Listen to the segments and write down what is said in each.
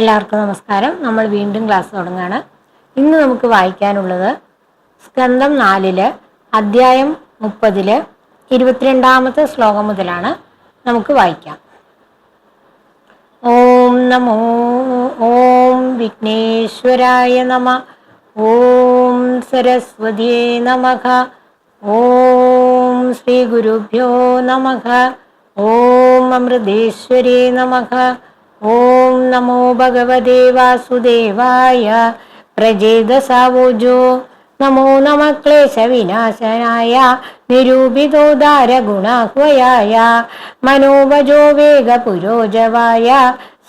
എല്ലാവർക്കും നമസ്കാരം. നമ്മൾ വീണ്ടും ക്ലാസ് തുടങ്ങുകയാണ് ഇന്ന് നമുക്ക് വായിക്കാനുള്ളത് സ്കന്ധം നാലിൽ അദ്ധ്യായം മുപ്പതിൽ ഇരുപത്തിരണ്ടാമത്തെ ശ്ലോകം മുതലാണ് നമുക്ക് വായിക്കാം. ഓം നമോ ഓം വിഘ്നേശ്വരായ നമ ഓം സരസ്വതിയേ നമഃ ഓം ശ്രീ ഗുരുഭ്യോ നമഃ ഓം അമൃതേശ്വരേ നമഃ ഓം നമോ ഭഗവതേ വാസുദേവായ പ്രജേതസാവോജോ നമോ നമ ക്ലേശവിനാശനായ നിരൂപിതോദാര ഗുണാഹ്വയായ മനോവജോ വേഗപുരോജവായ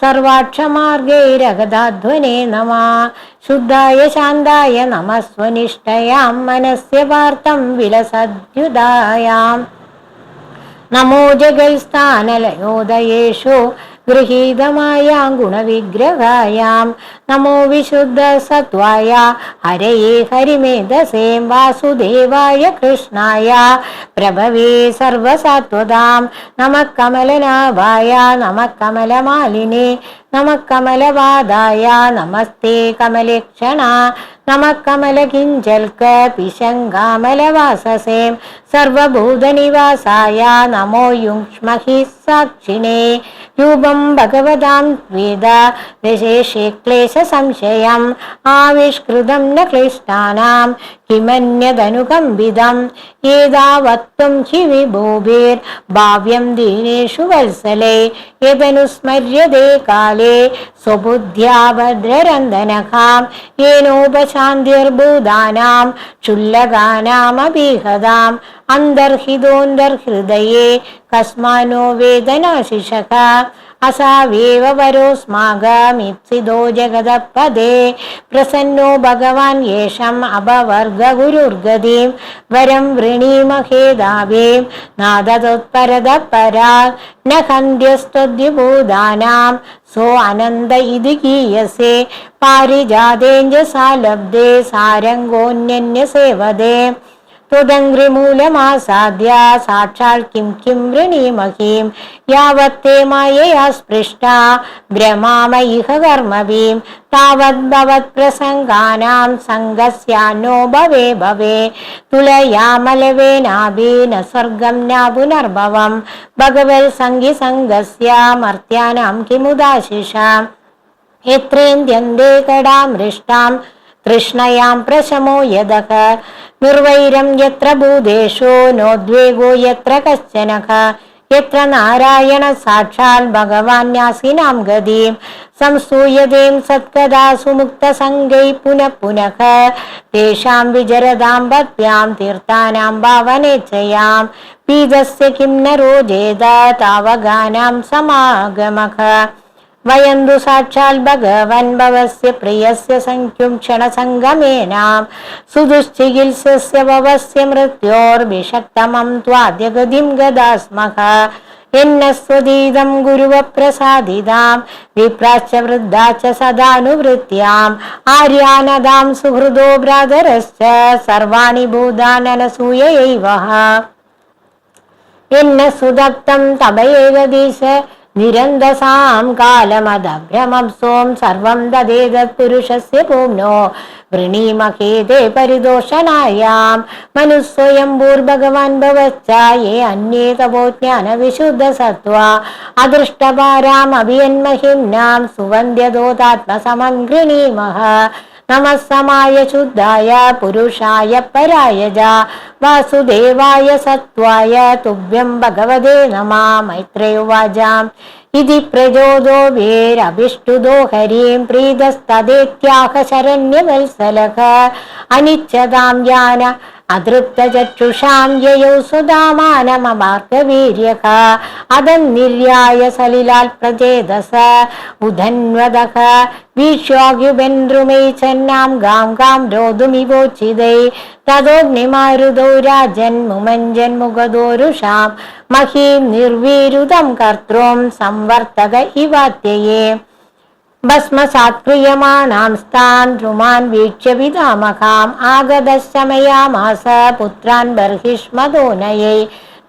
സർവാക്ഷമാർഗൈരഗതാധ്വനേ നമ. ശുദ്ധായ ശാന്തായ നമസ്വനിഷ്ഠയാം മനസ്യ വാർത്തം വിലസദ്യുതായാം. നമോ ജഗൽസ്ഥാനലയോദയേഷു ഗൃഹീതമായ ഗുണവിഗ്രഹായാം. നമോ വിശുദ്ധ സത്വായ. ഹരയേ ഹരിമേധസേം വാസുദേവായ കൃഷ്ണായ. പ്രഭവേ സർവസത്വതാം. നമ കമലനാഭായ നമ കമലമാലിനെ നമ കമലവാദായ നമസ്തേ കമലക്ഷണ. നമ കമലകിഞ്ചൽക്ക സർവഭൂതനിവാസായ നമോ യുക്ഷ്മഹി സാക്ഷിണേ രൂപം ഭഗവതാം വേദ വിശേഷേ ക്ലേശ സംശയം. ആവിഷ്കൃതം ന ക്ലിഷ്ടാനാം. കിമന്യതനുകമ്പിതം ഏതാവത്വം ഹി വിഭൂഭിർ ഭാവ്യം ദീനേഷു വത്സലേ യദനുസ്മര്യതേ കാലേ സ്വബുദ്ധ്യാ ഭദ്രരന്ദനകാം യേനോപശാന്തിർഭൂതാനാം ക്ഷുല്ലകാനാമഭീഹതാം അന്തർഹിതോന്തർഹൃദയേ കസ്മാനോ വേദനാശിഷക അസാവേവ വരോസ്മാകമിപ്സിതോ ജഗതപദേ പ്രസന്നോ ഭഗവാൻ യേഷം അപവർഗ ഗുരുർഗതിം വരം വൃണീമഹേദാവേം നാദതൊത്പരത പരാ ന ഹന്ത്യസ്ത്വദ്യുഭൂതാനാം സോ അനന്ത ഇത് ഗീയസേ. പാരിജാതേഞ്ച സാലബ്ദേ സാരംഗോന്യന്യ സേവതേ കിം വൃണീമഹീം യാവത്തേ മായയാ സ്പൃഷ്ട ഭ്രമാമ ഇഹ കർമ്മവീം. താവത് ഭവത് പ്രസംഗാനാം സംഘസ്യാന്നോ ഭവേ ഭവേ. തുലയാമലവേനാഭീന സ്വർഗം ന പുനർഭവം. ഭഗവത് സംഗി സംഘസ്യ മർത്യാനാം കിമുദാശിഷാം. യത്രേന്ത്യന്തേ കടാമൃഷ്ടാം തൃഷ്ണയാം പ്രശമോ യഥ നിർവൈരം യത്ര ഭൂതേഷോ നോദ്വേഗോ യത്ര കശ്ചനക യത്ര നാരായണ സാക്ഷാൽ ഭഗവാന്യാസിനാം ഗതിം സംസൂയതേം സത്കഥാ സുമുക്ത സംഗൈ പുനഃ പുനഃ തേഷാം വിചരതാം ഭക്യാം തീർത്ഥാനാം ഭാവനേച്ഛയാം പീതസ്യ കിം നരോ ജേത താവഗാനാം സമാഗമഃ वयं तु साक्षात् भगवन् भवस्य प्रियस्य सङ्ख्युं क्षणसङ्गमेन सुदुश्चिकित्सस्य भवस्य मृत्योर्भिषक्तमं त्वाद्यगतिं गदास्मः यन्नस्वदीदं गुरुवप्रसादिदां विप्राश्च वृद्धा च सदानुवृत्त्याम् आर्यानदां सुहृदो भ्रातरश्च सर्वाणि भूताननसूयैवः यन्न सुदत्तं तव एव दिश നിരന്തസാം കാലമദഭ്രമം സോം സർവം ദദേത പുരുഷസ്യ പൂമ്നോ. വൃണീമഹേതേ പരിദോഷനായാം. മനുസ്വയംഭൂർഭഗവാൻ ഭവച്ച യേ അന്യേ തപോ ജ്ഞാനവിശുദ്ധ സത്വ അദൃഷ്ടപാരാം അഭിയന്മഹിംനാം സുവന്ധ്യദോതാത്മസമം ഗൃണീമഃ നമസ്സമായ ശുദ്ധായ പുരുഷായ പരായജ. വാസുദേവായ സത്വായ തുഭ്യം ഭഗവതേ നമ. മൈത്രേയുവാചാം. ഇതി പ്രചോദോ വേരഭിഷ്ടുതോ ഹരീം പ്രീതസ്തദേത്യാഹ ശരണ്യവത്സലക അനിച്ഛതാം യാന അതൃപ്തചക്ഷുഷാം യയൗ സുധാമാനമമാർഗവീര്യക. അതന്നിര്യായ സലിലാൽ പ്രചേതസ. ഉധന്വദക വീക്ഷ്വാഗ്യുബെന്ദ്രുമൈ ചെന്നാം ഗാം ഗാം രോതുമിവോച്ചിതൈ തതോഗ്നിമാരുതോ രാജൻ മുമഞ്ജൻ മുഖദോരുഷാം മഹീം നിർവീരുതം കർത്തൃം സംവർത്തക ഇവാത്യയേ. ഭസ്മസാത്ക്രിയമാണാം സ്ഥാൻ ധ്രുമാൻ വീക്ഷ്യ പിതാമഹാം ആഗതശമയാമാസ പുത്രാൻ ബർഹിഷ്മദോനയൈ.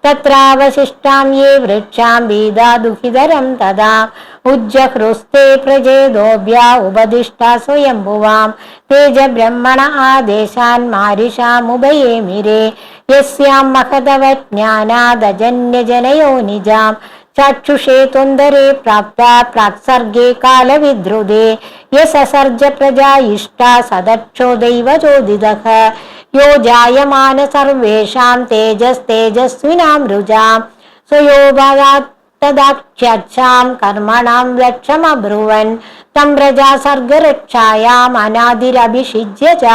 തത്രാവശിഷ്ടാം യേ വൃക്ഷാം വീതാ ദുഹിതരം തഥാ. ഉജ്ജഹൃസ്തേ പ്രചേദോഭ്യ ഉപദിഷ്ട സ്വയംഭുവാം. തേജ ബ്രഹ്മണ ആദേശാൻ മാരിഷാമുഭയേ മിരേ. യസ്യാം മഹതവജ്ഞാനാദജന്യജനയോ നിജാം. चाक्षुषे त्वन्दरे प्राप्ता प्राक्सर्गे कालविद्रुदे यससर्ज प्रजा इष्टा सदक्षो दैवचोदितः यो जायमान सर्वेषां तेजस्तेजस्विनां रुजां स्वयोभगात्तदाख्यक्षां कर्मणां रक्षमब्रुवन् तं प्रजा सर्गरक्षायाम् अनादिरभिषिज्य च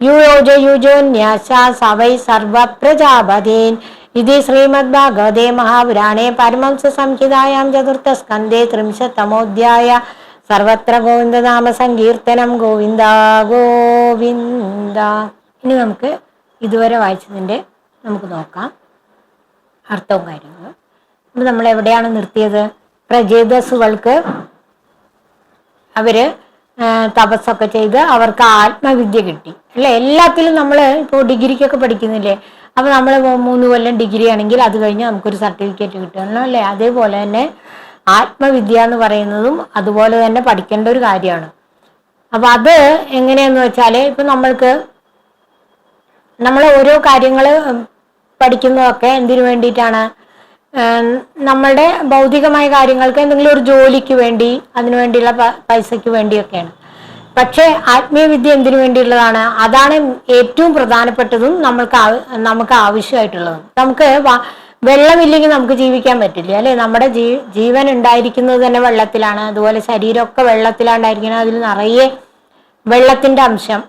युयोजयुजोन्यसा स वै सर्वप्रजापतीन् ഇത് ശ്രീമദ്ഭാഗവതേ മഹാപുരാണേ പരമംസ സംഹിതായാം ചതുർത്ഥ സ്കന്ധേ ത്രിംശത്തമോധ്യായ സർവത്ര ഗോവിന്ദനാമ സങ്കീർത്തനം ഗോവിന്ദ ഗോവിന്ദ ഇനി നമുക്ക് ഇതുവരെ വായിച്ചതിന്റെ നമുക്ക് നോക്കാം. അർത്ഥവും കാര്യങ്ങളും. അപ്പം നമ്മൾ എവിടെയാണ് നിർത്തിയത്? പ്രജേതസുകൾക്ക് അവർ തപസ്സൊക്കെ ചെയ്ത് അവർക്ക് ആത്മവിദ്യ കിട്ടി. അല്ലെ? എല്ലാത്തിലും നമ്മൾ ഇപ്പോൾ ഡിഗ്രിക്കൊക്കെ പഠിക്കുന്നില്ലേ? അപ്പൊ നമ്മൾ മൂന്ന് കൊല്ലം ഡിഗ്രി ആണെങ്കിൽ അത് കഴിഞ്ഞ് നമുക്കൊരു സർട്ടിഫിക്കറ്റ് കിട്ടണം അല്ലേ? അതേപോലെ തന്നെ ആത്മവിദ്യ എന്ന് പറയുന്നതും അതുപോലെ തന്നെ പഠിക്കേണ്ട ഒരു കാര്യമാണ്. അപ്പം അത് എങ്ങനെയെന്ന് വെച്ചാൽ ഇപ്പം നമ്മൾക്ക് നമ്മൾ ഓരോ കാര്യങ്ങൾ പഠിക്കുന്നതൊക്കെ എന്തിനു വേണ്ടിയിട്ടാണ്? നമ്മളുടെ ഭൗതികമായ കാര്യങ്ങൾക്ക് എന്തെങ്കിലും ഒരു ജോലിക്ക് വേണ്ടി അതിനു വേണ്ടിയുള്ള പൈസയ്ക്ക് വേണ്ടിയൊക്കെയാണ്. പക്ഷേ ആത്മീയവിദ്യ എന്തിനു വേണ്ടിയുള്ളതാണ്? അതാണ് ഏറ്റവും പ്രധാനപ്പെട്ടതും നമ്മൾക്ക് നമുക്ക് ആവശ്യമായിട്ടുള്ളതും. നമുക്ക് വെള്ളമില്ലെങ്കിൽ നമുക്ക് ജീവിക്കാൻ പറ്റില്ല അല്ലെ? നമ്മുടെ ജീ ജീവൻ ഉണ്ടായിരിക്കുന്നത് തന്നെ വെള്ളത്തിലാണ്. അതുപോലെ ശരീരമൊക്കെ വെള്ളത്തിലാണ്ടായിരിക്കണം. അതിൽ നിറയെ വെള്ളത്തിന്റെ അംശം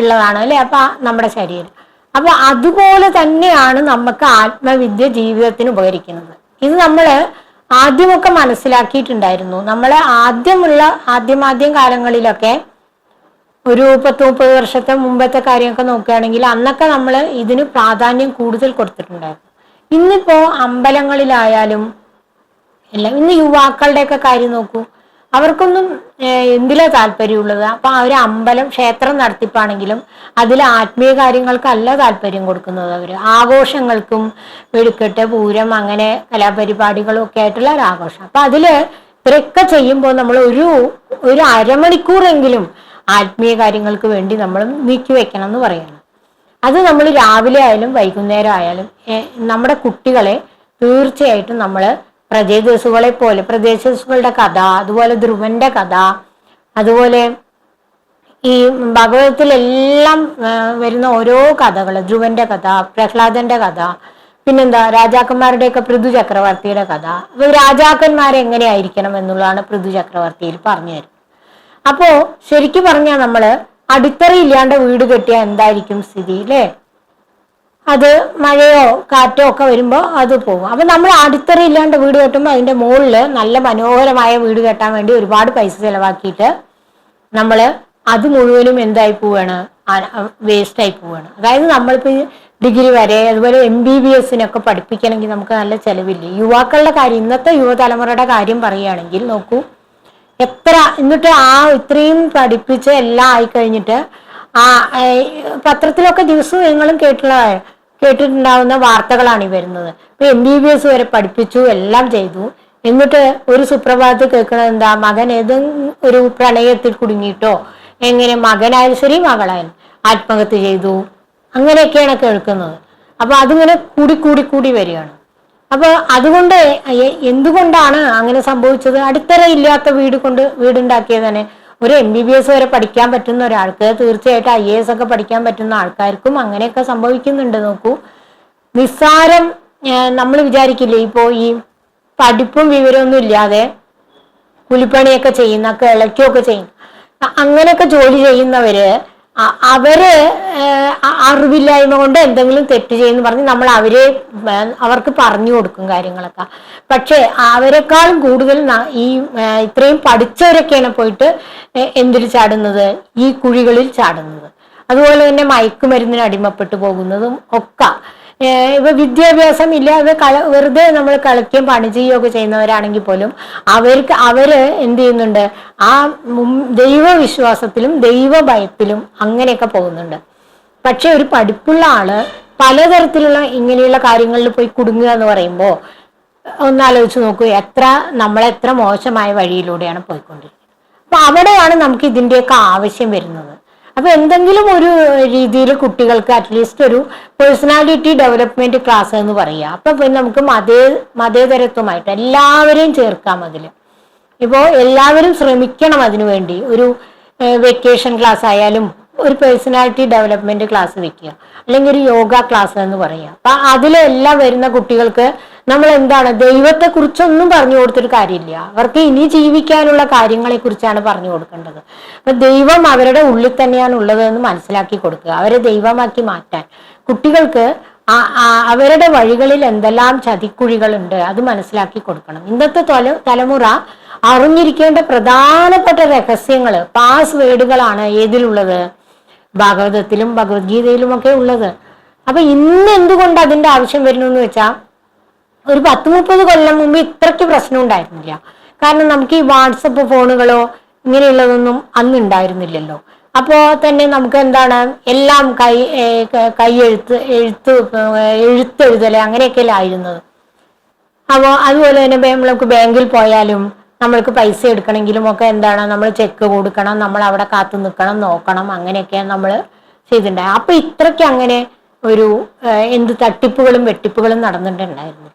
ഉള്ളതാണ് അല്ലെ? അപ്പൊ നമ്മുടെ ശരീരം. അപ്പൊ അതുപോലെ തന്നെയാണ് നമുക്ക് ആത്മവിദ്യ ജീവിതത്തിന് ഉപകരിക്കുന്നത്. ഇത് നമ്മൾ ആദ്യമൊക്കെ മനസ്സിലാക്കിയിട്ടുണ്ടായിരുന്നു. നമ്മൾ ആദ്യമുള്ള ആദ്യമാദ്യം കാലങ്ങളിലൊക്കെ ഒരു പത്ത് മുപ്പത് വർഷത്തെ മുമ്പത്തെ കാര്യമൊക്കെ നോക്കുകയാണെങ്കിൽ അന്നൊക്കെ നമ്മൾ ഇതിന് പ്രാധാന്യം കൂടുതൽ കൊടുത്തിട്ടുണ്ടായിരുന്നു. ഇന്നിപ്പോ അമ്പലങ്ങളിലായാലും എല്ലാം ഇന്ന് യുവാക്കളുടെയൊക്കെ കാര്യം നോക്കൂ. അവർക്കൊന്നും എന്തിലാ താല്പര്യമുള്ളത്? അപ്പൊ അവർ അമ്പലം ക്ഷേത്രം നടത്തിപ്പാണെങ്കിലും അതിൽ ആത്മീയ കാര്യങ്ങൾക്കല്ല താല്പര്യം കൊടുക്കുന്നത് അവർ. ആഘോഷങ്ങൾക്കും വെടിക്കെട്ട് പൂരം അങ്ങനെ കലാപരിപാടികളും ഒക്കെ ആയിട്ടുള്ള ഒരു ആഘോഷം. അപ്പൊ അതിൽ ഇത്രയൊക്കെ ചെയ്യുമ്പോൾ നമ്മൾ ഒരു ഒരു അരമണിക്കൂറെങ്കിലും ആത്മീയ കാര്യങ്ങൾക്ക് വേണ്ടി നമ്മൾ നീക്കി വെക്കണം എന്ന് പറയുന്നത് അത് നമ്മൾ രാവിലെ ആയാലും വൈകുന്നേരം ആയാലും നമ്മുടെ കുട്ടികളെ തീർച്ചയായിട്ടും നമ്മൾ പ്രദേശസുകളെ പോലെ പ്രദേശസുകളുടെ കഥ അതുപോലെ ധ്രുവന്റെ കഥ അതുപോലെ ഈ ഭഗവതത്തിലെല്ലാം വരുന്ന ഓരോ കഥകൾ ധ്രുവന്റെ കഥ പ്രഹ്ലാദന്റെ കഥ പിന്നെന്താ രാജാക്കന്മാരുടെയൊക്കെ പൃഥു ചക്രവർത്തിയുടെ കഥ. അപ്പൊ രാജാക്കന്മാരെ എങ്ങനെയായിരിക്കണം എന്നുള്ളതാണ് പൃഥു ചക്രവർത്തിയിൽ പറഞ്ഞു തരുന്നത്. അപ്പോ ശരിക്കും പറഞ്ഞാൽ നമ്മൾ അടിത്തറയില്ലാണ്ട് വീട് കെട്ടിയാൽ എന്തായിരിക്കും സ്ഥിതി അല്ലേ അത് മഴയോ കാറ്റോ ഒക്കെ വരുമ്പോൾ അത് പോകും. അപ്പൊ നമ്മൾ അടിത്തറ ഇല്ലാണ്ട് വീട് കെട്ടുമ്പോൾ അതിന്റെ മുകളിൽ നല്ല മനോഹരമായ വീട് കെട്ടാൻ വേണ്ടി ഒരുപാട് പൈസ ചെലവാക്കിയിട്ട് നമ്മൾ അത് മുഴുവനും എന്തായി പോവാണ്? വേസ്റ്റ് ആയി പോവാണ്. അതായത് നമ്മളിപ്പോ ഈ ഡിഗ്രി വരെ അതുപോലെ എം ബി ബി എസിനൊക്കെ പഠിപ്പിക്കണമെങ്കിൽ നമുക്ക് നല്ല ചെലവില്ലേ? യുവാക്കളുടെ കാര്യം ഇന്നത്തെ യുവതലമുറയുടെ കാര്യം പറയുകയാണെങ്കിൽ നോക്കൂ. എത്ര എന്നിട്ട് ആ ഇത്രയും പഠിപ്പിച്ച് എല്ലാം ആയി കഴിഞ്ഞിട്ട് ആ പത്രത്തിലൊക്കെ ദിവസവും നിങ്ങളും കേട്ടുള്ള കേട്ടിട്ടുണ്ടാവുന്ന വാർത്തകളാണ് ഈ വരുന്നത്. ഇപ്പൊ എം ബി ബി എസ് വരെ പഠിപ്പിച്ചു എല്ലാം ചെയ്തു. എന്നിട്ട് ഒരു സുപ്രഭാതത്തിൽ കേൾക്കുന്നത് എന്താ? മകൻ ഏതെങ്കിലും ഒരു പ്രണയത്തിൽ കുടുങ്ങിയിട്ടോ? എങ്ങനെ? മകനായാലും ശരി മകളായാലും ആത്മഹത്യ ചെയ്തു. അങ്ങനെയൊക്കെയാണ് കേൾക്കുന്നത്. അപ്പൊ അതിങ്ങനെ കൂടി കൂടി കൂടി വരികയാണ്. അപ്പൊ അതുകൊണ്ട് എന്തുകൊണ്ടാണ് അങ്ങനെ സംഭവിച്ചത്? അടിത്തറ ഇല്ലാത്ത വീട് കൊണ്ട് വീടുണ്ടാക്കിയത് തന്നെ ഒരു എം ബി ബി എസ് വരെ പഠിക്കാൻ പറ്റുന്ന ഒരാൾക്ക് തീർച്ചയായിട്ടും ഐ എ എസ് ഒക്കെ പഠിക്കാൻ പറ്റുന്ന ആൾക്കാർക്കും അങ്ങനെയൊക്കെ സംഭവിക്കുന്നുണ്ട് നോക്കൂ. നിസ്സാരം നമ്മൾ വിചാരിക്കില്ലേ ഇപ്പോ ഈ പഠിപ്പും വിവരമൊന്നും ഇല്ലാതെ കൂലിപ്പണിയൊക്കെ ചെയ്യുന്ന കിളയ്ക്കുകയൊക്കെ ചെയ്യുന്ന അങ്ങനെയൊക്കെ ജോലി ചെയ്യുന്നവര് അവർ അറിവില്ലായ്മ കൊണ്ട് എന്തെങ്കിലും തെറ്റ് ചെയ്യുന്നു പറഞ്ഞ് നമ്മൾ അവരെ അവർക്ക് പറഞ്ഞു കൊടുക്കും കാര്യങ്ങളൊക്കെ. പക്ഷെ അവരെക്കാളും കൂടുതൽ ഈ ഇത്രയും പഠിച്ചവരൊക്കെയാണ് പോയിട്ട് എന്തിൽ ചാടുന്നത്? ഈ കുഴികളിൽ ചാടുന്നത്. അതുപോലെ തന്നെ മയക്കുമരുന്നിന് അടിമപ്പെട്ടു പോകുന്നതും ഒക്കെ. ഇപ്പൊ വിദ്യാഭ്യാസം ഇല്ലാതെ കള വെറുതെ നമ്മൾ കളിക്കുകയും പണി ചെയ്യുകയൊക്കെ ചെയ്യുന്നവരാണെങ്കിൽ പോലും അവർക്ക് അവർ എന്ത് ചെയ്യുന്നുണ്ട്? ആ ദൈവവിശ്വാസത്തിലും ദൈവവിശ്വാസത്തിലും ദൈവഭയത്തിലും അങ്ങനെയൊക്കെ പോകുന്നുണ്ട്. പക്ഷെ ഒരു പഠിപ്പുള്ള ആൾ പലതരത്തിലുള്ള ഇങ്ങനെയുള്ള കാര്യങ്ങളിൽ പോയി കുടുങ്ങുക എന്ന് പറയുമ്പോൾ ഒന്നാലോചിച്ച് നോക്കൂ എത്ര നമ്മളെത്ര മോശമായ വഴിയിലൂടെയാണ് പോയിക്കൊണ്ടിരിക്കുന്നത്. അപ്പൊ അവിടെയാണ് നമുക്ക് ഇതിന്റെയൊക്കെ ആവശ്യം വരുന്നത്. അപ്പൊ എന്തെങ്കിലും ഒരു രീതിയിൽ കുട്ടികൾക്ക് അറ്റ്ലീസ്റ്റ് ഒരു പേഴ്സണാലിറ്റി ഡെവലപ്മെന്റ് ക്ലാസ് എന്ന് പറയുക. അപ്പൊ പിന്നെ നമുക്ക് മതേ മതേതരത്വമായിട്ട് എല്ലാവരെയും ചേർക്കാം അതിൽ ഇപ്പോൾ എല്ലാവരും ശ്രമിക്കണം അതിനു വേണ്ടി ഒരു വെക്കേഷൻ ക്ലാസ് ആയാലും ഒരു പേഴ്സണാലിറ്റി ഡെവലപ്മെന്റ് ക്ലാസ് വെക്കുക. അല്ലെങ്കിൽ ഒരു യോഗ ക്ലാസ് എന്ന് പറയുക. അപ്പൊ അതിലെല്ലാം വരുന്ന കുട്ടികൾക്ക് നമ്മൾ എന്താണ് ദൈവത്തെ കുറിച്ചൊന്നും പറഞ്ഞു കൊടുത്തൊരു കാര്യമില്ല. അവർക്ക് ഇനി ജീവിക്കാനുള്ള കാര്യങ്ങളെ കുറിച്ചാണ് പറഞ്ഞു കൊടുക്കേണ്ടത്. അപ്പൊ ദൈവം അവരുടെ ഉള്ളിൽ തന്നെയാണ് ഉള്ളത് എന്ന് മനസ്സിലാക്കി കൊടുക്കുക. അവരെ ദൈവമാക്കി മാറ്റാൻ. കുട്ടികൾക്ക് അവരുടെ വഴികളിൽ എന്തെല്ലാം ചതിക്കുഴികളുണ്ട് അത് മനസ്സിലാക്കി കൊടുക്കണം. ഇന്നത്തെ തല തലമുറ അറിഞ്ഞിരിക്കേണ്ട പ്രധാനപ്പെട്ട രഹസ്യങ്ങൾ പാസ്വേഡുകളാണ് ഏതിലുള്ളത്? ഭാഗവതത്തിലും ഭഗവത്ഗീതയിലും ഒക്കെ ഉള്ളത്. അപ്പൊ ഇന്ന് എന്തുകൊണ്ട് അതിന്റെ ആവശ്യം വരുന്നു എന്ന് വെച്ചാൽ ഒരു പത്ത് മുപ്പത് കൊല്ലം മുമ്പ് ഇത്രയ്ക്ക് പ്രശ്നം ഉണ്ടായിരുന്നില്ല. കാരണം നമുക്ക് ഈ വാട്സപ്പ് ഫോണുകളോ ഇങ്ങനെയുള്ളതൊന്നും അന്ന് ഉണ്ടായിരുന്നില്ലല്ലോ. അപ്പോൾ തന്നെ നമുക്ക് എന്താണ് എല്ലാം കൈ കൈയെഴുത്ത് എഴുത്ത് എഴുത്തെഴുതൽ അങ്ങനെയൊക്കെയല്ലേ ആയിരുന്നത്. അപ്പോൾ അതുപോലെ തന്നെ നമുക്ക് ബാങ്കിൽ പോയാലും നമ്മൾക്ക് പൈസ എടുക്കണമെങ്കിലും ഒക്കെ എന്താണ് നമ്മൾ ചെക്ക് കൊടുക്കണം നമ്മൾ അവിടെ കാത്തു നിൽക്കണം നോക്കണം അങ്ങനെയൊക്കെ നമ്മൾ ചെയ്തിട്ടുണ്ടായി അപ്പൊ ഇത്രയ്ക്ക് അങ്ങനെ ഒരു എന്ത് തട്ടിപ്പുകളും വെട്ടിപ്പുകളും നടന്നിട്ടുണ്ടായിരുന്നു.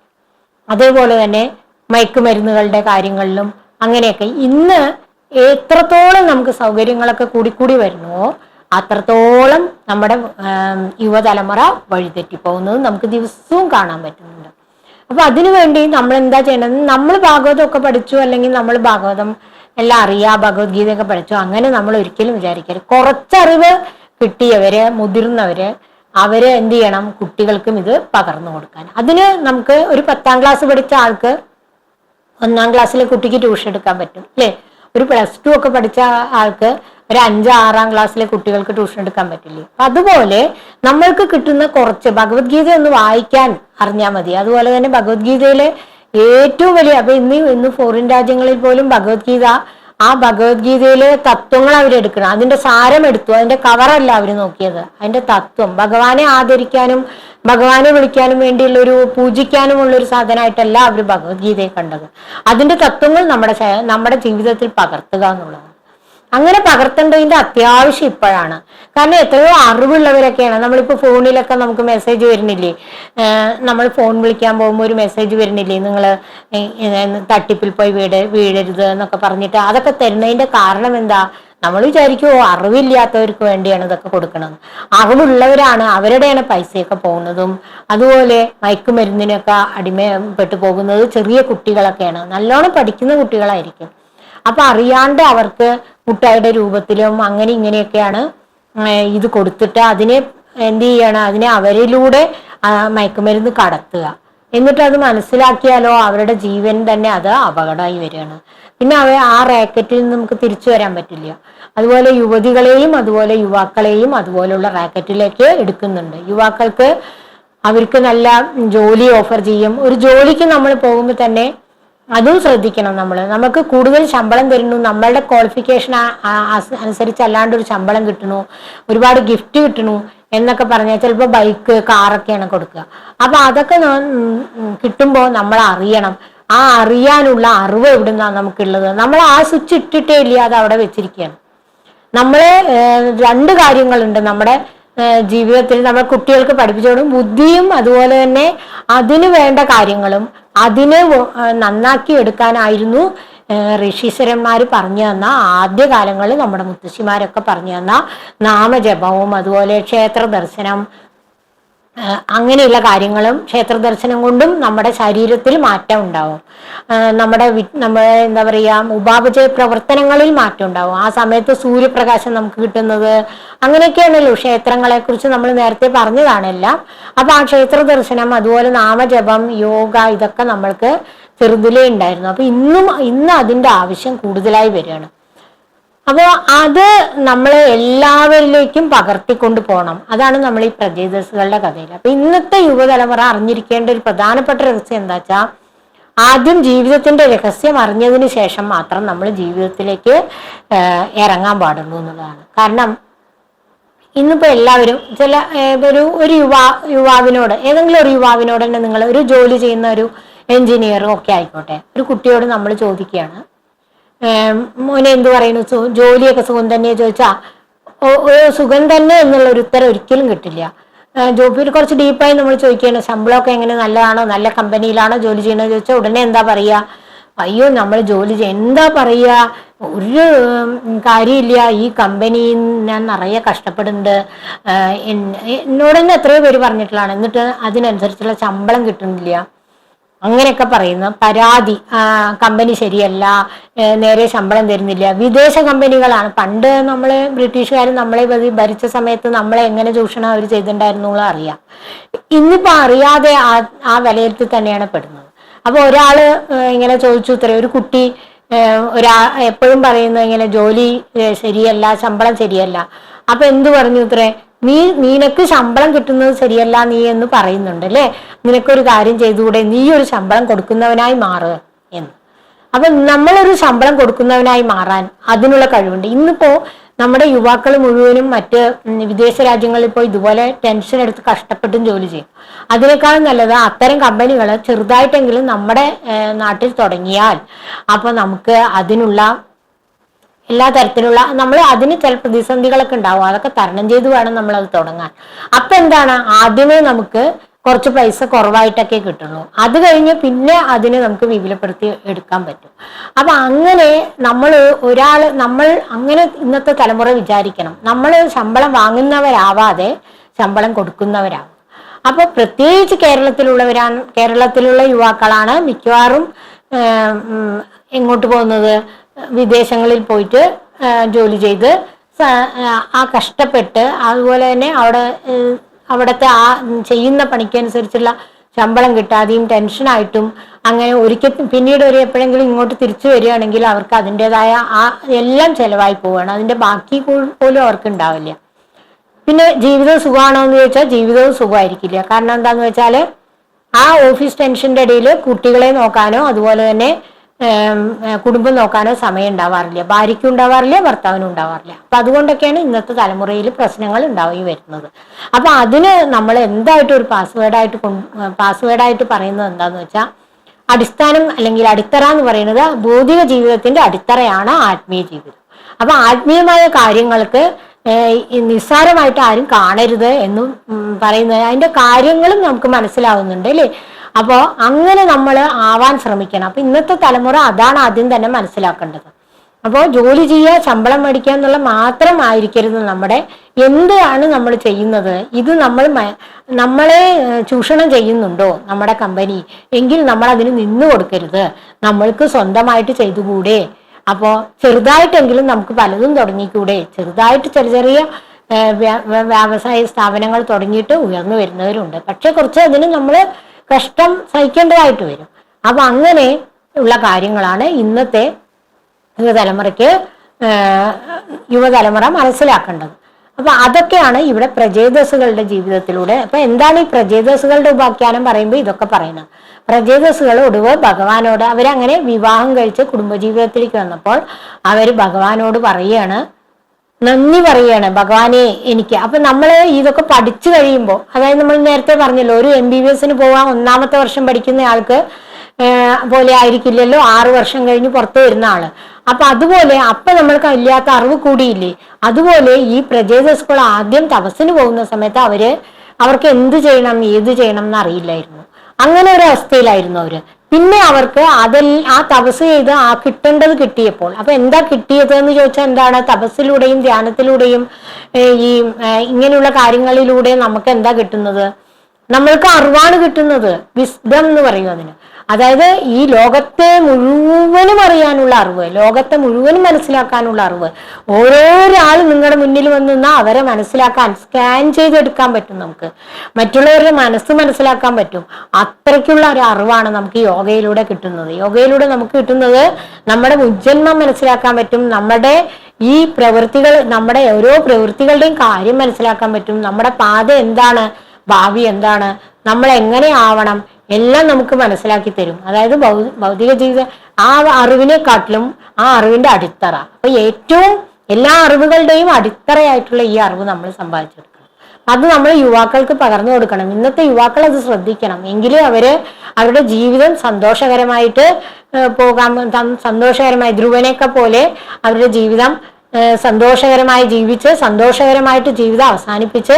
അതേപോലെ തന്നെ മയക്കുമരുന്നുകളുടെ കാര്യങ്ങളിലും അങ്ങനെയൊക്കെ. ഇന്ന് എത്രത്തോളം നമുക്ക് സൗകര്യങ്ങളൊക്കെ കൂടിക്കൂടി വരുന്നുവോ അത്രത്തോളം നമ്മുടെ യുവതലമുറ വഴിതെറ്റിപ്പോകുന്നത് നമുക്ക് ദിവസവും കാണാൻ പറ്റുന്നുണ്ട്. അപ്പൊ അതിനുവേണ്ടി നമ്മൾ എന്താ ചെയ്യേണ്ടത്? നമ്മൾ ഭാഗവതം ഒക്കെ പഠിച്ചു അല്ലെങ്കിൽ നമ്മൾ ഭാഗവതം എല്ലാം അറിയാ ഭഗവത്ഗീതയൊക്കെ പഠിച്ചു അങ്ങനെ നമ്മൾ ഒരിക്കലും വിചാരിക്കരുത്. കുറച്ചറിവ് കിട്ടിയവര് മുതിർന്നവര് അവർ എന്ത് ചെയ്യണം? കുട്ടികൾക്കും ഇത് പകർന്നു കൊടുക്കാൻ. അതിന് നമുക്ക് ഒരു പത്താം ക്ലാസ് പഠിച്ച ആൾക്ക് ഒന്നാം ക്ലാസ്സിലെ കുട്ടിക്ക് ട്യൂഷൻ എടുക്കാൻ പറ്റും അല്ലേ? ഒരു പ്ലസ് ടു ഒക്കെ പഠിച്ച ആൾക്ക് ഒരു അഞ്ച് ആറാം ക്ലാസ്സിലെ കുട്ടികൾക്ക് ട്യൂഷൻ എടുക്കാൻ പറ്റില്ലേ? അതുപോലെ നമ്മൾക്ക് കിട്ടുന്ന കുറച്ച് ഭഗവത്ഗീത ഒന്ന് വായിക്കാൻ അറിഞ്ഞാൽ മതി. അതുപോലെ തന്നെ ഭഗവത്ഗീതയിലെ ഏറ്റവും വലിയ അപ്പൊ ഇന്ന് ഇന്ന് ഫോറിൻ രാജ്യങ്ങളിൽ പോലും ഭഗവത്ഗീത ആ ഭഗവത്ഗീതയിലെ തത്വങ്ങൾ അവരെടുക്കണം അതിന്റെ സാരം എടുത്തു. അതിന്റെ കവറല്ല അവർ നോക്കിയത്. അതിന്റെ തത്വം. ഭഗവാനെ ആദരിക്കാനും ഭഗവാനെ വിളിക്കാനും വേണ്ടിയുള്ള ഒരു പൂജിക്കാനുമുള്ള ഒരു സാധനമായിട്ടല്ല അവർ ഭഗവത്ഗീതയെ കണ്ടത്. അതിന്റെ തത്വങ്ങൾ നമ്മുടെ നമ്മുടെ ജീവിതത്തിൽ പകർത്തുക എന്നുള്ളതാണ്. അങ്ങനെ പകർത്തേണ്ടതിന്റെ അത്യാവശ്യം ഇപ്പോഴാണ്. കാരണം എത്രയോ അറിവുള്ളവരൊക്കെയാണ്. നമ്മളിപ്പോൾ ഫോണിലൊക്കെ നമുക്ക് മെസ്സേജ് വരുന്നില്ലേ? നമ്മൾ ഫോൺ വിളിക്കാൻ പോകുമ്പോൾ ഒരു മെസ്സേജ് വരുന്നില്ലേ? നിങ്ങൾ തട്ടിപ്പിൽ പോയി വീട് വീഴരുത് എന്നൊക്കെ പറഞ്ഞിട്ട് അതൊക്കെ തരുന്നതിന്റെ കാരണം എന്താ? നമ്മൾ വിചാരിക്കുമോ അറിവില്ലാത്തവർക്ക് വേണ്ടിയാണ് ഇതൊക്കെ കൊടുക്കുന്നത് അറിവുള്ളവരാണ് അവരുടെയാണ് പൈസയൊക്കെ പോകുന്നതും. അതുപോലെ മയക്കുമരുന്നിനൊക്കെ അടിമപ്പെട്ടു പോകുന്നത് ചെറിയ കുട്ടികളൊക്കെയാണ്. നല്ലോണം പഠിക്കുന്ന കുട്ടികളായിരിക്കും. അപ്പൊ അറിയാണ്ട് അവർക്ക് മുട്ടായിയുടെ രൂപത്തിലും അങ്ങനെ ഇങ്ങനെയൊക്കെയാണ് ഇത് കൊടുത്തിട്ട് അതിനെ എന്ത് ചെയ്യണം അതിനെ അവരിലൂടെ മയക്കുമരുന്ന് കടത്തുക. എന്നിട്ട് അത് മനസ്സിലാക്കിയാലോ അവരുടെ ജീവൻ തന്നെ അത് അപകടമായി വരികയാണ്. പിന്നെ അവ ആ റാക്കറ്റിൽ നിന്ന് നമുക്ക് തിരിച്ചു വരാൻ പറ്റില്ല. അതുപോലെ യുവതികളെയും അതുപോലെ യുവാക്കളെയും അതുപോലുള്ള റാക്കറ്റിലേക്ക് എടുക്കുന്നുണ്ട്. യുവാക്കൾക്ക് അവർക്ക് നല്ല ജോലി ഓഫർ ചെയ്യും. ഒരു ജോലിക്ക് നമ്മൾ പോകുമ്പോൾ തന്നെ അതും ശ്രദ്ധിക്കണം നമ്മൾ നമുക്ക് കൂടുതൽ ശമ്പളം തരുന്നു. നമ്മളുടെ ക്വാളിഫിക്കേഷൻ അനുസരിച്ച് അല്ലാണ്ട് ഒരു ശമ്പളം കിട്ടണു ഒരുപാട് ഗിഫ്റ്റ് കിട്ടണു എന്നൊക്കെ പറഞ്ഞാൽ ചിലപ്പോൾ ബൈക്ക് കാറൊക്കെയാണ് കൊടുക്കുക. അപ്പൊ അതൊക്കെ കിട്ടുമ്പോൾ നമ്മൾ അറിയണം. ആ അറിയാനുള്ള അറിവ് എവിടുന്നാണ് നമുക്കുള്ളത്? നമ്മൾ ആ സ്വിച്ച് ഇട്ടിട്ടേ ഇല്ല അത് അവിടെ വെച്ചിരിക്കുകയാണ്. നമ്മളെ ഏഹ്, രണ്ട് കാര്യങ്ങളുണ്ട് നമ്മുടെ ജീവിതത്തിൽ നമ്മൾ കുട്ടികൾക്ക് പഠിപ്പിച്ചോടും ബുദ്ധിയും അതുപോലെ തന്നെ അതിന് വേണ്ട കാര്യങ്ങളും അതിനെ നന്നാക്കി എടുക്കാനായിരുന്നു ഋഷീശ്വരന്മാർ പറഞ്ഞു തന്ന ആദ്യ കാലങ്ങളിൽ നമ്മുടെ മുത്തശ്ശിമാരൊക്കെ പറഞ്ഞു തന്ന നാമജപവും അതുപോലെ ക്ഷേത്ര ദർശനം അങ്ങനെയുള്ള കാര്യങ്ങളും ക്ഷേത്ര ദർശനം കൊണ്ടും നമ്മുടെ ശരീരത്തിൽ മാറ്റം ഉണ്ടാവും. നമ്മുടെ നമ്മുടെ എന്താ പറയുക ഉപാപചയ പ്രവർത്തനങ്ങളിൽ മാറ്റം ഉണ്ടാവും. ആ സമയത്ത് സൂര്യപ്രകാശം നമുക്ക് കിട്ടുന്നത് അങ്ങനെയൊക്കെയാണല്ലോ. ക്ഷേത്രങ്ങളെ കുറിച്ച് നമ്മൾ നേരത്തെ പറഞ്ഞതാണെല്ലാം അപ്പൊ ആ ക്ഷേത്ര ദർശനം അതുപോലെ നാമജപം യോഗ ഇതൊക്കെ നമ്മൾക്ക് ചെറുതിലേ ഉണ്ടായിരുന്നു. അപ്പൊ ഇന്നും ഇന്ന് അതിന്റെ ആവശ്യം കൂടുതലായി വരികയാണ്. അപ്പോൾ അത് നമ്മളെ എല്ലാവരിലേക്കും പകർത്തിക്കൊണ്ട് പോകണം അതാണ് നമ്മൾ ഈ പ്രജേതസുകളുടെ കഥയിൽ അപ്പൊ ഇന്നത്തെ യുവതലമുറ അറിഞ്ഞിരിക്കേണ്ട ഒരു പ്രധാനപ്പെട്ട രഹസ്യം എന്താ വെച്ചാൽ ആദ്യം ജീവിതത്തിന്റെ രഹസ്യം അറിഞ്ഞതിന് ശേഷം മാത്രം നമ്മൾ ജീവിതത്തിലേക്ക് ഇറങ്ങാൻ പാടുള്ളൂ എന്നുള്ളതാണ്. കാരണം ഇന്നിപ്പോ എല്ലാവരും ചില ഒരു ഒരു യുവാ യുവാവിനോട് ഏതെങ്കിലും ഒരു യുവാവിനോട് തന്നെ നിങ്ങൾ ഒരു ജോലി ചെയ്യുന്ന ഒരു എഞ്ചിനീയറും ഒക്കെ ആയിക്കോട്ടെ ഒരു കുട്ടിയോട് നമ്മൾ ചോദിക്കുകയാണ് മോനെ എന്ത് പറയുന്നു? ജോലിയൊക്കെ സുഖം തന്നെയാ ചോദിച്ചാ സുഖം തന്നെ എന്നുള്ള ഒരു ഉത്തരം ഒരിക്കലും കിട്ടില്ല. ജോബിൽ കുറച്ച് ഡീപ്പായി നമ്മൾ ചോദിക്കുകയാണ് ശമ്പളമൊക്കെ എങ്ങനെ നല്ലതാണോ നല്ല കമ്പനിയിലാണോ ജോലി ചെയ്യണമെന്ന് ചോദിച്ചാൽ ഉടനെ എന്താ പറയുക അയ്യോ നമ്മൾ ജോലി ചെയ്യ എന്താ പറയുക ഒരു കാര്യമില്ല. ഈ കമ്പനിയിൽ ഞാൻ നിറയെ കഷ്ടപ്പെടുന്നുണ്ട്. എന്നോട് തന്നെ എത്രയോ പേര് പറഞ്ഞിട്ടുള്ളതാണ്. എന്നിട്ട് അതിനനുസരിച്ചുള്ള ശമ്പളം കിട്ടുന്നില്ല. അങ്ങനെയൊക്കെ പറയുന്ന. പരാതി കമ്പനി ശരിയല്ല നേരെ ശമ്പളം തരുന്നില്ല. വിദേശ കമ്പനികളാണ്. പണ്ട് നമ്മളെ ബ്രിട്ടീഷുകാർ നമ്മളെ ഭരിച്ച സമയത്ത് നമ്മളെ എങ്ങനെ ചൂഷണം അവർ ചെയ്തിട്ടുണ്ടായിരുന്നു അറിയാം. ഇന്നിപ്പോ അറിയാതെ ആ ആ വിലയിരുത്തി തന്നെയാണ് പെടുന്നത്. അപ്പോൾ ഒരാൾ ഇങ്ങനെ ചോദിച്ചു ഇത്ര ഒരു കുട്ടി ഒരാ എപ്പോഴും പറയുന്നത് ഇങ്ങനെ ജോലി ശരിയല്ല ശമ്പളം ശരിയല്ല. അപ്പൊ എന്തു പറഞ്ഞു ഇത്രേ നീ നിനക്ക് ശമ്പളം കിട്ടുന്നത് ശരിയല്ല നീ എന്ന് പറയുന്നുണ്ട് അല്ലേ? നിനക്കൊരു കാര്യം ചെയ്തുകൂടെ? നീ ഒരു ശമ്പളം കൊടുക്കുന്നവനായി മാറുക എന്ന്. അപ്പൊ നമ്മളൊരു ശമ്പളം കൊടുക്കുന്നവനായി മാറാൻ അതിനുള്ള കഴിവുണ്ട്. ഇന്നിപ്പോ നമ്മുടെ യുവാക്കൾ മുഴുവനും മറ്റ് വിദേശ രാജ്യങ്ങളിൽ പോയി ഇതുപോലെ ടെൻഷൻ എടുത്ത് കഷ്ടപ്പെട്ടും ജോലി ചെയ്യും. അതിനേക്കാൾ നല്ലത് അത്തരം കമ്പനികൾ ചെറുതായിട്ടെങ്കിലും നമ്മുടെ നാട്ടിൽ തുടങ്ങിയാൽ അപ്പൊ നമുക്ക് അതിനുള്ള എല്ലാ തരത്തിലുള്ള നമ്മൾ അതിന് ചില പ്രതിസന്ധികളൊക്കെ ഉണ്ടാവും. അതൊക്കെ തരണം ചെയ്ത് വേണം നമ്മൾ അത് തുടങ്ങാൻ. അപ്പൊ എന്താണ്? ആദ്യമേ നമുക്ക് കുറച്ച് പൈസ കുറവായിട്ടൊക്കെ കിട്ടുള്ളൂ. അത് കഴിഞ്ഞ് പിന്നെ അതിനെ നമുക്ക് വിപുലപ്പെടുത്തി എടുക്കാൻ പറ്റും. അപ്പൊ അങ്ങനെ നമ്മൾ ഒരാൾ നമ്മൾ അങ്ങനെ ഇന്നത്തെ തലമുറ വിചാരിക്കണം. നമ്മൾ ശമ്പളം വാങ്ങുന്നവരാവാതെ ശമ്പളം കൊടുക്കുന്നവരാവും. അപ്പൊ പ്രത്യേകിച്ച് കേരളത്തിലുള്ളവരാണ് കേരളത്തിലുള്ള യുവാക്കളാണ് മിക്കവാറും എങ്ങോട്ട് പോകുന്നത്? വിദേശങ്ങളിൽ പോയിട്ട് ജോലി ചെയ്ത് ആ കഷ്ടപ്പെട്ട് അതുപോലെ തന്നെ അവിടെ അവിടുത്തെ ആ ചെയ്യുന്ന പണിക്കനുസരിച്ചുള്ള ശമ്പളം കിട്ടാതെയും ടെൻഷനായിട്ടും അങ്ങനെ ഒരിക്കൽ പിന്നീട് ഒരു എപ്പോഴെങ്കിലും ഇങ്ങോട്ട് തിരിച്ചു വരികയാണെങ്കിൽ അവർക്ക് അതിന്റെതായ ആ എല്ലാം ചിലവായി പോവുകയാണ്. അതിന്റെ ബാക്കി പോലും അവർക്ക് ഉണ്ടാവില്ല. പിന്നെ ജീവിതം സുഖമാണോ എന്ന് ചോദിച്ചാൽ ജീവിതവും സുഖമായിരിക്കില്ല. കാരണം എന്താന്ന് വെച്ചാൽ ആ ഓഫീസ് ടെൻഷന്റെ ഇടയിൽ കുട്ടികളെ നോക്കാനോ അതുപോലെ തന്നെ കുടുംബം നോക്കാനോ സമയം ഉണ്ടാവാറില്ല. ഭാര്യയ്ക്കും ഉണ്ടാവാറില്ല ഭർത്താവിനും ഉണ്ടാവാറില്ല. അപ്പൊ അതുകൊണ്ടൊക്കെയാണ് ഇന്നത്തെ തലമുറയിൽ പ്രശ്നങ്ങൾ ഉണ്ടായി വരുന്നത്. അപ്പൊ അതിന് നമ്മൾ എന്തായിട്ട് ഒരു പാസ്വേഡായിട്ട് പാസ്വേഡായിട്ട് പറയുന്നത് എന്താന്ന് വെച്ചാൽ അടിസ്ഥാനം അല്ലെങ്കിൽ അടിത്തറ എന്ന് പറയുന്നത് ഭൗതിക ജീവിതത്തിന്റെ അടിത്തറയാണ് ആത്മീയ ജീവിതം. അപ്പൊ ആത്മീയമായ കാര്യങ്ങൾക്ക് നിസ്സാരമായിട്ട് ആരും കാണരുത് എന്നും പറയുന്നത്. അതിന്റെ കാര്യങ്ങളും നമുക്ക് മനസ്സിലാവുന്നുണ്ട് അല്ലേ? അപ്പോൾ അങ്ങനെ നമ്മൾ ആവാൻ ശ്രമിക്കണം. അപ്പൊ ഇന്നത്തെ തലമുറ അതാണ് ആദ്യം തന്നെ മനസ്സിലാക്കേണ്ടത്. അപ്പോൾ ജോലി ചെയ്യുക ശമ്പളം മേടിക്കുക എന്നുള്ള മാത്രമായിരിക്കരുത് നമ്മുടെ. എന്താണ് നമ്മൾ ചെയ്യുന്നത്? ഇത് നമ്മൾ നമ്മളെ ചൂഷണം ചെയ്യുന്നുണ്ടോ നമ്മുടെ കമ്പനി എങ്കിൽ നമ്മൾ അതിന് നിന്നു കൊടുക്കരുത്. നമ്മൾക്ക് സ്വന്തമായിട്ട് ചെയ്തുകൂടെ? അപ്പോൾ ചെറുതായിട്ടെങ്കിലും നമുക്ക് പലതും തുടങ്ങിക്കൂടെ? ചെറുതായിട്ട് ചെറിയ ചെറിയ വ്യാവസായ സ്ഥാപനങ്ങൾ തുടങ്ങിയിട്ട് ഉയർന്നു വരുന്നവരുണ്ട്. പക്ഷെ കുറച്ച് അതിന് നമ്മൾ കഷ്ടം സഹിക്കേണ്ടതായിട്ട് വരും. അപ്പൊ അങ്ങനെ ഉള്ള കാര്യങ്ങളാണ് ഇന്നത്തെ യുവതലമുറയ്ക്ക് യുവതലമുറ മനസ്സിലാക്കേണ്ടത്. അപ്പൊ അതൊക്കെയാണ് ഇവിടെ പ്രജേതസുകളുടെ ജീവിതത്തിലൂടെ. അപ്പൊ എന്താണ് ഈ പ്രജേതസുകളുടെ ഉപാഖ്യാനം പറയുമ്പോൾ ഇതൊക്കെ പറയുന്നത്. പ്രജേതസുകൾ ഒടുവ് ഭഗവാനോട് അവരങ്ങനെ വിവാഹം കഴിച്ച് കുടുംബജീവിതത്തിലേക്ക് വന്നപ്പോൾ അവർ ഭഗവാനോട് പറയുകയാണ് നന്ദി പറയാണ് ഭഗവാനെ എനിക്ക്. അപ്പൊ നമ്മൾ ഇതൊക്കെ പഠിച്ചു കഴിയുമ്പോൾ അതായത് നമ്മൾ നേരത്തെ പറഞ്ഞല്ലോ ഒരു എം ബി ബി എസിന് പോവാൻ ഒന്നാമത്തെ വർഷം പഠിക്കുന്ന ആൾക്ക് പോലെ ആയിരിക്കില്ലല്ലോ ആറ് വർഷം കഴിഞ്ഞ് പുറത്തു വരുന്ന ആൾ. അപ്പൊ അതുപോലെ അപ്പൊ നമ്മൾക്ക് ഇല്ലാത്ത അറിവ് കൂടിയില്ലേ? അതുപോലെ ഈ പ്രജേത സ്കൂൾ ആദ്യം തപസ്സിന് പോകുന്ന സമയത്ത് അവർ അവർക്ക് എന്ത് ചെയ്യണം ഏത് ചെയ്യണം എന്ന് അറിയില്ലായിരുന്നു അങ്ങനെ ഒരു അവസ്ഥയിലായിരുന്നു അവർ. പിന്നെ അവർക്ക് അതിൽ ആ തപസ് ചെയ്ത് ആ കിട്ടേണ്ടത് കിട്ടിയപ്പോൾ അപ്പൊ എന്താ കിട്ടിയത് എന്ന് ചോദിച്ചാൽ എന്താണ്? തപസ്സിലൂടെയും ധ്യാനത്തിലൂടെയും ഈ ഇങ്ങനെയുള്ള കാര്യങ്ങളിലൂടെ നമുക്ക് എന്താ കിട്ടുന്നത്? നമ്മൾക്ക് അറിവാണ് കിട്ടുന്നത്. വിസ്ഡം എന്ന് പറയുന്നതിന് അതായത് ഈ ലോകത്തെ മുഴുവനും അറിയാനുള്ള അറിവ് ലോകത്തെ മുഴുവനും മനസ്സിലാക്കാനുള്ള അറിവ്. ഓരോരാൾ നിങ്ങളുടെ മുന്നിൽ വന്ന് നിന്നാൽ അവരെ മനസ്സിലാക്കാൻ സ്കാൻ ചെയ്തെടുക്കാൻ പറ്റും നമുക്ക്. മറ്റുള്ളവരുടെ മനസ്സ് മനസ്സിലാക്കാൻ പറ്റും. അത്രയ്ക്കുള്ള ഒരു അറിവാണ് നമുക്ക് യോഗയിലൂടെ കിട്ടുന്നത്. യോഗയിലൂടെ നമുക്ക് കിട്ടുന്നത് നമ്മുടെ ഉജ്ജന്മം മനസ്സിലാക്കാൻ പറ്റും. നമ്മുടെ ഈ പ്രവൃത്തികൾ നമ്മുടെ ഓരോ പ്രവൃത്തികളുടെയും കാര്യം മനസ്സിലാക്കാൻ പറ്റും. നമ്മുടെ പാത എന്താണ്? ഭാവി എന്താണ്? നമ്മൾ എങ്ങനെ ആവണം? എല്ലാം നമുക്ക് മനസ്സിലാക്കി തരും. അതായത് ഭൗതിക ജീവിത ആ അറിവിനെക്കാട്ടിലും ആ അറിവിന്റെ അടിത്തറ. അപ്പൊ ഏറ്റവും എല്ലാ അറിവുകളുടെയും അടിത്തറയായിട്ടുള്ള ഈ അറിവ് നമ്മൾ സമ്പാദിച്ചെടുക്കണം. അത് നമ്മൾ യുവാക്കൾക്ക് പകർന്നു കൊടുക്കണം. ഇന്നത്തെ യുവാക്കൾ അത് ശ്രദ്ധിക്കണം. എങ്കിലും അവർ അവരുടെ ജീവിതം സന്തോഷകരമായിട്ട് പോകാൻ സന്തോഷകരമായി ധ്രുവനെയൊക്കെ പോലെ അവരുടെ ജീവിതം സന്തോഷകരമായി ജീവിച്ച് സന്തോഷകരമായിട്ട് ജീവിതം അവസാനിപ്പിച്ച്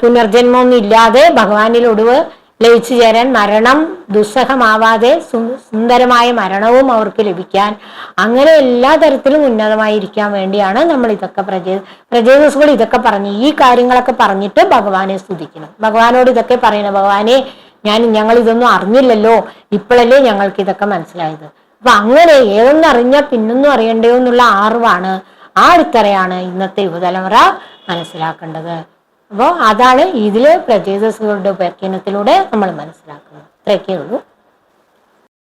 പുനർജന്മമൊന്നും ഇല്ലാതെ ഭഗവാനിൽ ഒടുവ് ലയിച്ചു ചേരാൻ മരണം ദുസ്സഹമാവാതെ സുന്ദരമായ മരണവും അവർക്ക് ലഭിക്കാൻ അങ്ങനെ എല്ലാ തരത്തിലും ഉന്നതമായിരിക്കാൻ വേണ്ടിയാണ് നമ്മൾ ഇതൊക്കെ പ്രജേ പ്രജേതസുകൾ ഇതൊക്കെ പറഞ്ഞ് ഈ കാര്യങ്ങളൊക്കെ പറഞ്ഞിട്ട് ഭഗവാനെ സ്തുതിക്കണം ഭഗവാനോട് ഇതൊക്കെ പറയണം ഭഗവാനെ ഞാൻ ഞങ്ങൾ ഇതൊന്നും അറിഞ്ഞില്ലല്ലോ. ഇപ്പോഴല്ലേ ഞങ്ങൾക്ക് ഇതൊക്കെ മനസ്സിലായത്. അപ്പൊ അങ്ങനെ ഏതൊന്നും അറിഞ്ഞാൽ പിന്നൊന്നും അറിയണ്ടേ എന്നുള്ള അറിവാണ് ആ അടിത്തറയാണ് ഇന്നത്തെ യുവതലമുറ മനസ്സിലാക്കേണ്ടത്. അപ്പോൾ അതാണ് ഇതിലെ പ്രജേതസുകളുടെ ഉപാഖ്യാനത്തിലൂടെ നമ്മൾ മനസ്സിലാക്കുന്നത്. ഇത്രയൊക്കെ ഉള്ളൂ.